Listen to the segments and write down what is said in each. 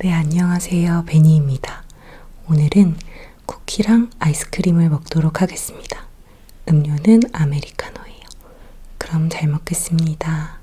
네, 안녕하세요. 베니입니다. 오늘은 쿠키랑 아이스크림을 먹도록 하겠습니다. 음료는 아메리카노예요. 그럼 잘 먹겠습니다.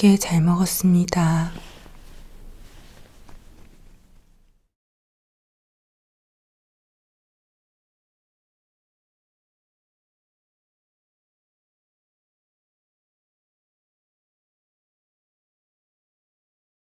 맛있게 잘 먹었습니다.